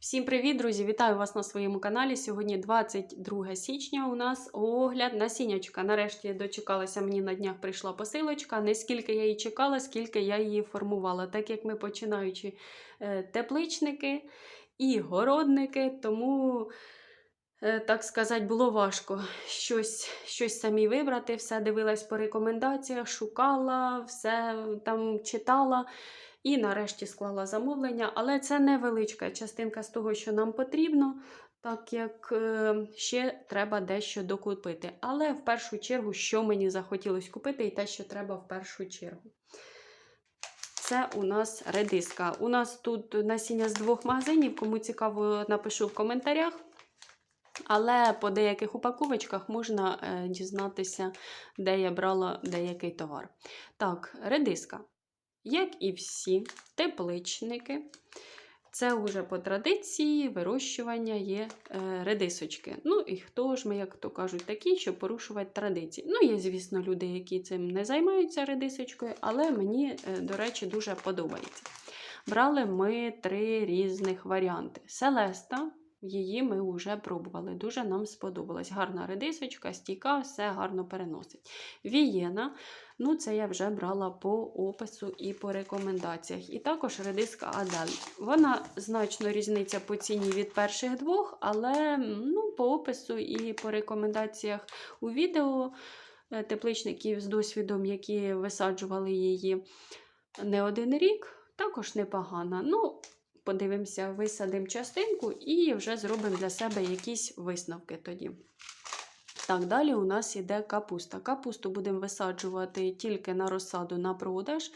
Всім привіт, друзі! Вітаю вас на своєму каналі. Сьогодні 22 січня. У нас огляд насіннячка. Нарешті дочекалася, мені на днях прийшла посилочка. Не скільки я її чекала, скільки я її формувала. Так як ми починаючи е, тепличники і городники, тому. е, Так сказати, було важко щось, щось самі вибрати. Все дивилась по рекомендаціях, шукала, все там читала. І нарешті склала замовлення, але це невеличка частинка з того, що нам потрібно, так як е, ще треба дещо докупити. Але в першу чергу, що мені захотілося купити, і те, що треба в першу чергу. Це у нас редиска. У нас тут насіння з двох магазинів. Кому цікаво, напишу в коментарях. Але по деяких упаковочках можна е, дізнатися, де я брала деякий товар. Так, редиска. Як і всі тепличники, це вже по традиції вирощування є е, редисочки. Ну і хто ж ми, як то кажуть, такі, що порушувати традиції. Ну, є, звісно, люди, які цим не займаються редисочкою, але мені, е, до речі, дуже подобається. Брали ми три різних варіанти. Селеста, її ми вже пробували. Дуже нам сподобалась. Гарна редисочка, стійка, все гарно переносить. Вієна. Ну, це я вже брала по опису і по рекомендаціях. І також редиска Адель. Вона значно різниця по ціні від перших двох, але ну, по опису і по рекомендаціях у відео е, тепличників з досвідом, які висаджували її не один рік, також непогана. Ну, подивимося, висадимо частинку і вже зробимо для себе якісь висновки тоді. Так, далі у нас йде капуста. Капусту будемо висаджувати тільки на розсаду на продаж.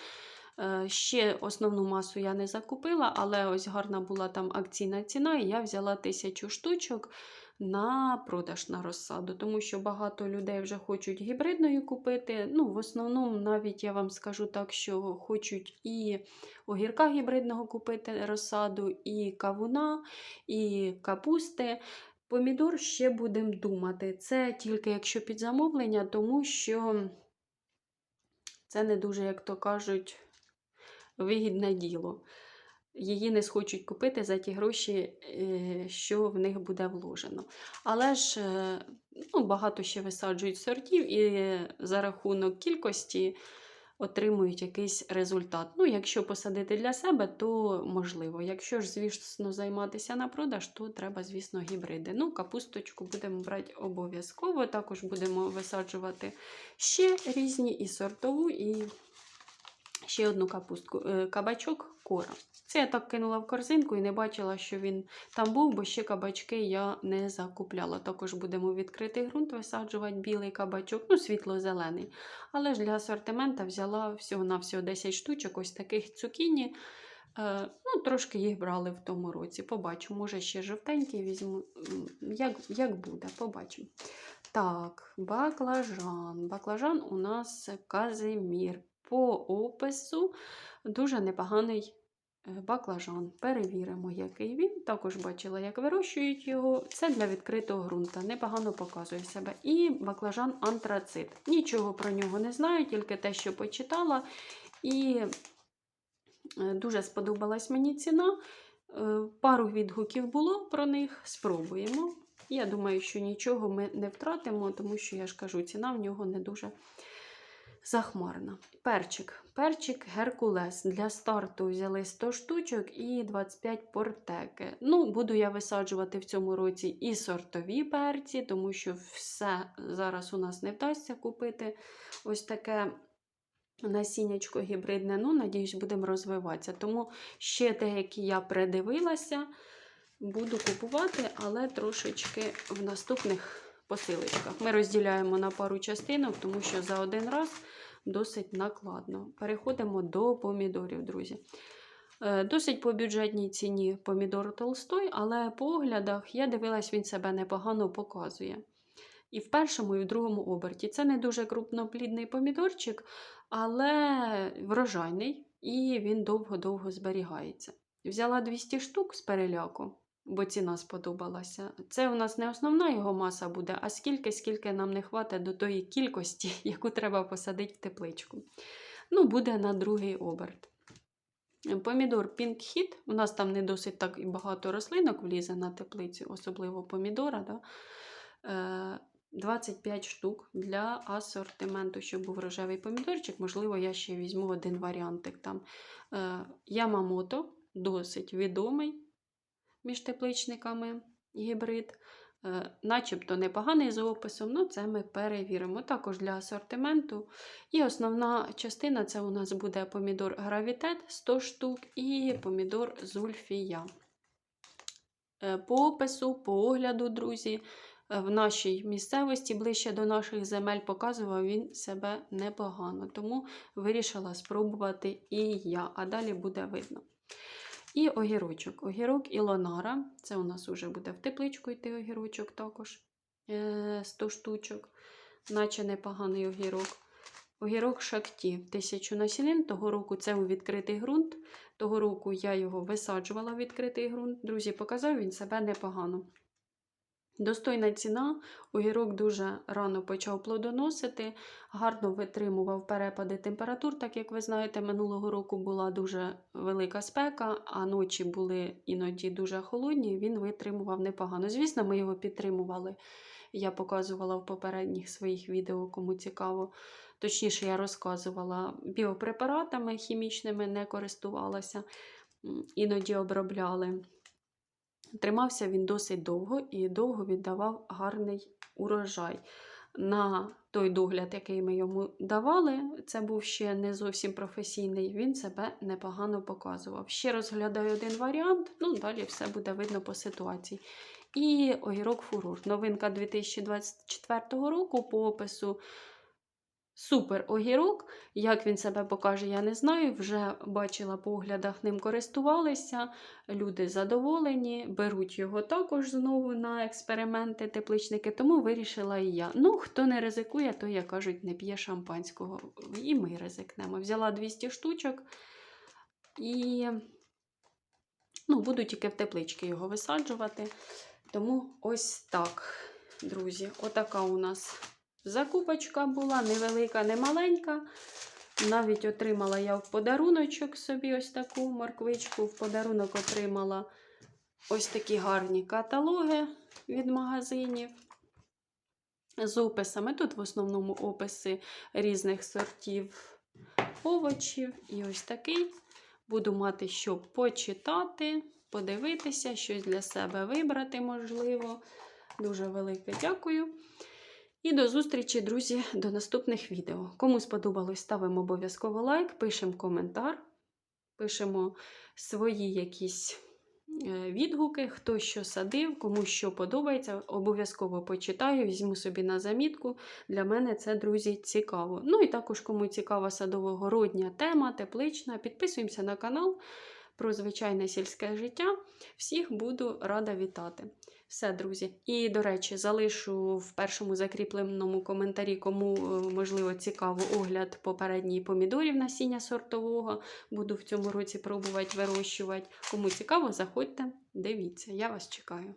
Е, Ще основну масу я не закупила, але ось гарна була там акційна ціна, і я взяла тисячу штучок на продаж на розсаду, тому що багато людей вже хочуть гібридною купити. Ну, В основному, навіть я вам скажу так, що хочуть і огірка гібридного купити розсаду, і кавуна, і капусти. Помідор ще будемо думати. Це тільки якщо під замовлення, тому що це не дуже, як то кажуть, вигідне діло. Її не схочуть купити за ті гроші, е, що в них буде вложено. Але ж е, ну, багато ще висаджують сортів і за рахунок кількості отримують якийсь результат. Ну, якщо посадити для себе, то можливо. Якщо ж, звісно, займатися на продаж, то треба, звісно, гібриди. Ну, капусточку будемо брати обов'язково. Також будемо висаджувати ще різні і сортову, і ще одну капустку. Е, Кабачок кора. Це я так кинула в корзинку і не бачила, що він там був, бо ще кабачки я не закупляла. Також будемо відкритий ґрунт висаджувати білий кабачок, ну, світло-зелений. Але ж для асортимента взяла всього-навсього 10 штучок, ось таких цукіні. Е, ну, Трошки їх брали в тому році. Побачу, може ще жовтенький візьму. Як як буде, побачимо. Так, баклажан. Баклажан у нас Казимір. По опису дуже непоганий баклажан. Перевіримо, який він. Також бачила, як вирощують його. Це для відкритого ґрунта. Непогано показує себе. І баклажан антрацит. Нічого про нього не знаю, тільки те, що почитала. І е, дуже сподобалась мені ціна. Е, пару відгуків було про них. Спробуємо. Я думаю, що нічого ми не втратимо, тому що, я ж кажу, ціна в нього не дуже захмарна. Перчик. Перчик Геркулес. Для старту взяли 100 штучок і 25 портеки. Ну, Буду я висаджувати в цьому році і сортові перці, тому що все зараз у нас не вдасться купити ось таке. Насіннячко гібридне, ну, надіюсь, будемо розвиватися. Тому ще деякі я придивилася, буду купувати, але трошечки в наступних посилочках. Ми розділяємо на пару частинок, тому що за один раз досить накладно. Переходимо до помідорів, друзі. Е, досить по бюджетній ціні помідор толстой, але по оглядах я дивилась, він себе непогано показує. І в першому, і в другому оберті. Це не дуже крупноплідний помідорчик, але врожайний, і він довго-довго зберігається. Взяла 200 штук з переляку бо ціна сподобалася. Це у нас не основна його маса буде, а скільки, скільки нам не хватить до тої кількості, яку треба посадити в тепличку. Ну, буде на другий оберт. Помідор Pink Hit. У нас там не досить так і багато рослинок влізе на теплицю, особливо помідора. Да? Е, 25 штук для асортименту, щоб був рожевий помідорчик. Можливо, я ще візьму один варіантик там. Е, Ямамото досить відомий між тепличниками гібрид. Е, Начебто непоганий за описом, ну це ми перевіримо. Також для асортименту. І основна частина це у нас буде помідор гравітет 100 штук і помідор зульфія. Е, По опису, по огляду, друзі, е, в нашій місцевості, ближче до наших земель, показував він себе непогано. Тому вирішила спробувати і я, а далі буде видно. І огірочок. Огірок Ілонара. Це у нас вже буде в тепличку йти огірочок також. е, 100 штучок, наче непоганий огірок. Огірок Шакті. Тисячу насінин. Того року це у відкритий ґрунт. Того року я його висаджувала в відкритий ґрунт. Друзі, показав він себе непогано. Достойна ціна. Огірок дуже рано почав плодоносити, гарно витримував перепади температур, так як ви знаєте, минулого року була дуже велика спека, а ночі були іноді дуже холодні. Він витримував непогано. Звісно, ми його підтримували. Я показувала в попередніх своїх відео, кому цікаво. Точніше, я розказувала біопрепаратами хімічними, не користувалася, іноді обробляли. Тримався він досить довго і довго віддавав гарний урожай. На той догляд, який ми йому давали, це був ще не зовсім професійний, він себе непогано показував. Ще розглядаю один варіант, ну далі все буде видно по ситуації. І огірок фурор. Новинка 2024 року по опису Супер огірок. Як він себе покаже, я не знаю. Вже бачила по оглядах, ним користувалися. Люди задоволені, беруть його також знову на експерименти, тепличники, тому вирішила і я. Ну, хто не ризикує, то, як кажуть, не п'є шампанського. І ми ризикнемо. Взяла 200 штучок і ну, буду тільки в теплички його висаджувати. Тому ось так, друзі, отака у нас. Закупочка була невелика, не маленька. Навіть отримала я в подаруночок собі ось таку морквичку. В подарунок отримала ось такі гарні каталоги від магазинів. З описами. Тут в основному описи різних сортів овочів. І ось такий. Буду мати, щоб почитати, подивитися, щось для себе вибрати, можливо. Дуже велике дякую. І до зустрічі, друзі, до наступних відео. Кому сподобалось, ставимо обов'язково лайк, пишемо коментар, пишемо свої якісь е, відгуки, хто що садив, кому що подобається. Обов'язково почитаю, візьму собі на замітку. Для мене це, друзі, цікаво. Ну і також, кому цікава садово-городня тема, теплична, підписуємося на канал про звичайне сільське життя. Всіх буду рада вітати. Все, друзі. І, до речі, залишу в першому закріпленому коментарі, кому, е, можливо, цікаво огляд попередній помідорів насіння сортового. Буду в цьому році пробувати вирощувати. Кому цікаво, заходьте, дивіться. Я вас чекаю.